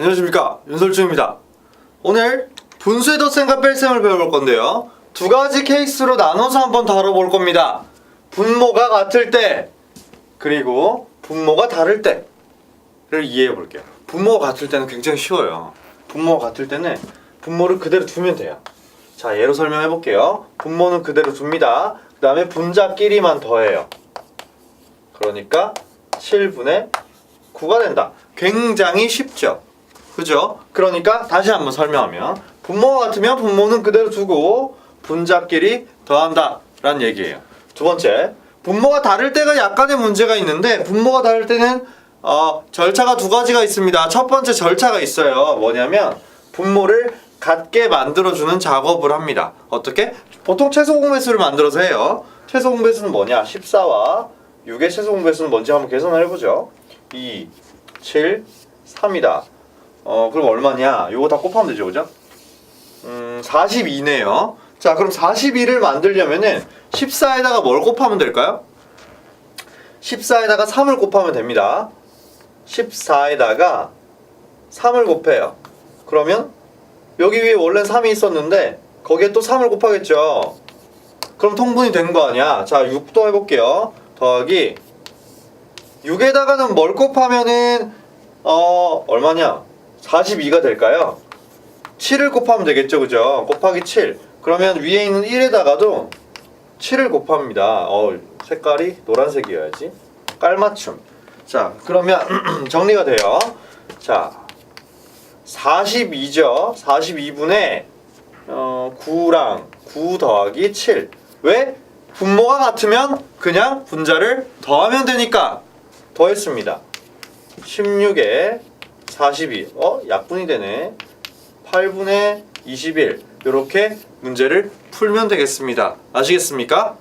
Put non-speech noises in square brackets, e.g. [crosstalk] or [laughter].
안녕하십니까. 윤설중입니다. 오늘 분수의 덧셈과 뺄셈을 배워볼 건데요. 두 가지 케이스로 나눠서 한번 다뤄볼 겁니다. 분모가 같을 때 그리고 분모가 다를 때를 이해해 볼게요. 분모가 같을 때는 굉장히 쉬워요. 분모가 같을 때는 분모를 그대로 두면 돼요. 자 예로 설명해 볼게요. 분모는 그대로 둡니다. 그 다음에 분자끼리만 더해요. 그러니까 7분의 9가 된다. 굉장히 쉽죠. 그죠? 그러니까 다시 한번 설명하면 분모가 같으면 분모는 그대로 두고 분자끼리 더한다 라는 얘기예요. 두 번째, 분모가 다를 때가 약간의 문제가 있는데 분모가 다를 때는 어, 절차가 두 가지가 있습니다. 첫 번째 절차가 있어요. 뭐냐면 분모를 같게 만들어주는 작업을 합니다. 어떻게? 보통 최소 공배수를 만들어서 해요. 최소 공배수는 뭐냐? 14와 6의 최소 공배수는 뭔지 한번 계산을 해보죠. 2, 7, 3이다. 어, 그럼 얼마냐? 요거 다 곱하면 되죠, 그죠? 음, 42네요. 자, 그럼 42를 만들려면은 14에다가 뭘 곱하면 될까요? 14에다가 3을 곱하면 됩니다. 14에다가 3을 곱해요. 그러면 여기 위에 원래 3이 있었는데 거기에 또 3을 곱하겠죠. 그럼 통분이 된 거 아니야? 자, 6도 해볼게요. 더하기 6에다가는 뭘 곱하면은 어 얼마냐? 42가 될까요? 7을 곱하면 되겠죠, 그죠? 곱하기 7. 그러면 위에 있는 1에다가도 7을 곱합니다. 어 색깔이 노란색이어야지. 깔맞춤. 자, 그러면 [clears throat] 정리가 돼요. 자, 42죠. 42분의 어, 9랑 9 더하기 7. 왜? 분모가 같으면 그냥 분자를 더하면 되니까 더했습니다. 16에 42. 어? 약분이 되네. 8분의 21. 이렇게 문제를 풀면 되겠습니다. 아시겠습니까?